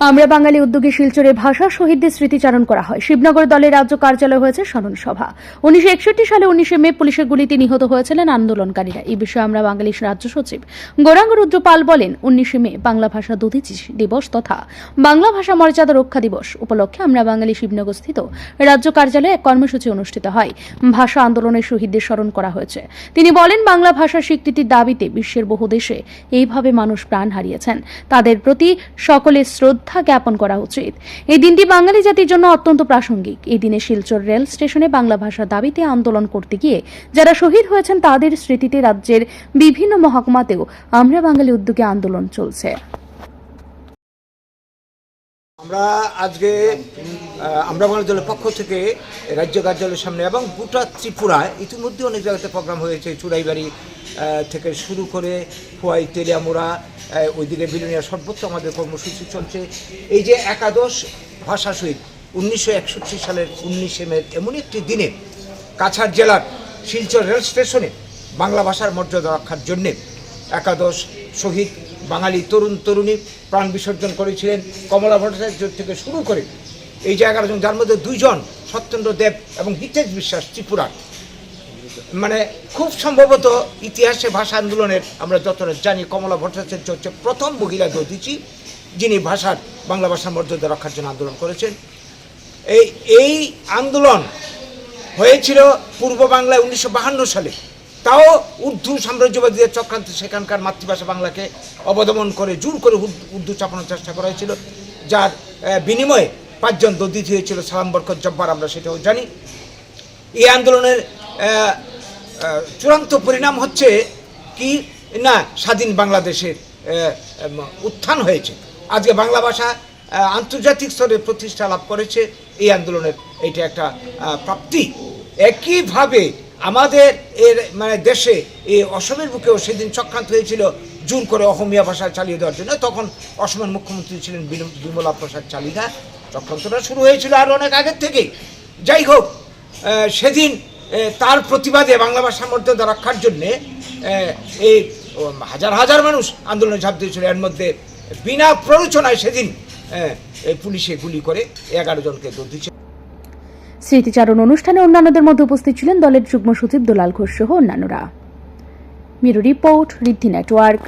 আমরা বাঙালি উদ্যোগে শিলচরে ভাষা শহীদদের স্মৃতিচারণ করা হয়। শিবনগর দলের রাজ্য কার্যালয় হয়েছে স্মরণ সভা। উনিশশো একষট্টি সালে উনিশে মে পুলিশের গুলিতে নিহত হয়েছিলেন আন্দোলনকারীরা। এই বিষয়ে আমরা বাঙালি রাজ্য সচিব গৌরাঙ্গ রুদ্রপাল বলেন, উনিশে মে বাংলা ভাষা দধিচি দিবস তথা বাংলা ভাষা মর্যাদা রক্ষা দিবস উপলক্ষে আমরা বাঙালি শিবনগর স্থিত রাজ্য কার্যালয়ে এক কর্মসূচি অনুষ্ঠিত হয়। ভাষা আন্দোলনের শহীদদের স্মরণ করা হয়েছে। তিনি বলেন, বাংলা ভাষা স্বীকৃতির দাবিতে বিশ্বের বহু দেশে এইভাবে মানুষ প্রাণ হারিয়েছেন। তাদের প্রতি সকলের শ্রদ্ধা জ্ঞাপন করা উচিত। এই দিনটি বাঙালি জাতির জন্য অত্যন্ত প্রাসঙ্গিক। এই দিনে শিলচর রেল স্টেশনে বাংলা ভাষার দাবিতে আন্দোলন করতে গিয়ে যারা শহীদ হয়েছেন তাদের স্মৃতিতে রাজ্যের বিভিন্ন মহকুমাতেও আমরা বাঙালি উদ্যোগে আন্দোলন চলছে। আমরা আজকে আমরা বাংলা দলের পক্ষ থেকে রাজ্য কার্যালয়ের সামনে এবং গোটা ত্রিপুরায় ইতিমধ্যে অনেক জায়গাতে প্রোগ্রাম হয়েছে। চুড়াইবাড়ি থেকে শুরু করে ফোয়াই তেলিয়ামোড়া ওইদিকে বিলুনিয়া সর্বত্র আমাদের কর্মসূচি চলছে। এই যে একাদশ ভাষা শহীদ, উনিশশো একষট্টি সালের উনিশে মে, এমন একটি দিনে কাছাড় জেলার শিলচর রেল স্টেশনে বাংলা ভাষার মর্যাদা রক্ষার জন্যে একাদশ শহীদ বাঙালি তরুণ তরুণী প্রাণ বিসর্জন করেছিলেন কমলা ভট্টাচার্য থেকে শুরু করে এই যে এগারো যার মধ্যে দুইজন সত্যেন্দ্র দেব এবং হিতেশ বিশ্বাস ত্রিপুরার মানে খুব সম্ভবত ইতিহাসে ভাষা আন্দোলনের আমরা যতটা জানি, কমলা ভট্টাচার্য হচ্ছে প্রথম মহিলা দধিচি যিনি ভাষার, বাংলা ভাষার মর্যাদা রক্ষার জন্য আন্দোলন করেছেন। এই এই আন্দোলন হয়েছিল পূর্ব বাংলায় উনিশশো সালে। তাও উর্দু সাম্রাজ্যবাদীদের চক্রান্ত সেখানকার মাতৃভাষা বাংলাকে অবদমন করে, জোর করে উর্দু- চাপানোর চেষ্টা করা হয়েছিল, যার বিনিময়ে পাঁচজন দদিত হয়েছিল, সালাম বরকত জব্বার, আমরা সেটাও জানি। এই আন্দোলনের চূড়ান্ত পরিণাম হচ্ছে কি? না, স্বাধীন বাংলাদেশের উত্থান হয়েছে। আজকে বাংলা ভাষা আন্তর্জাতিক স্তরে প্রতিষ্ঠা লাভ করেছে, এই আন্দোলনের, এইটা একটা প্রাপ্তি। একইভাবে আমাদের এর মানে দেশে এই অসমের বুকেও সেদিন চক্রান্ত হয়েছিল জোর করে অসমীয়া ভাষা চালিয়ে দেওয়ার জন্য। তখন অসমের মুখ্যমন্ত্রী ছিলেন বিমলা প্রসাদ চালিদা। চক্রান্তটা শুরু হয়েছিল আর অনেক আগের থেকেই। যাই হোক সেদিন তার প্রতিবাদে বাংলা ভাষার মর্যাদা রক্ষার জন্যে এই হাজার হাজার মানুষ আন্দোলনে ঝাঁপ দিয়েছিল। এর মধ্যে বিনা প্ররোচনায় সেদিন পুলিশে গুলি করে এগারো জনকে দিচ্ছে স্মৃতিচারণ অনুষ্ঠানে অন্যান্যদের মধ্যে উপস্থিত ছিলেন দলের যুগ্ম সচিব দুলাল ঘোষ সহ অন্যান্যরা। Miru report Riddhi network.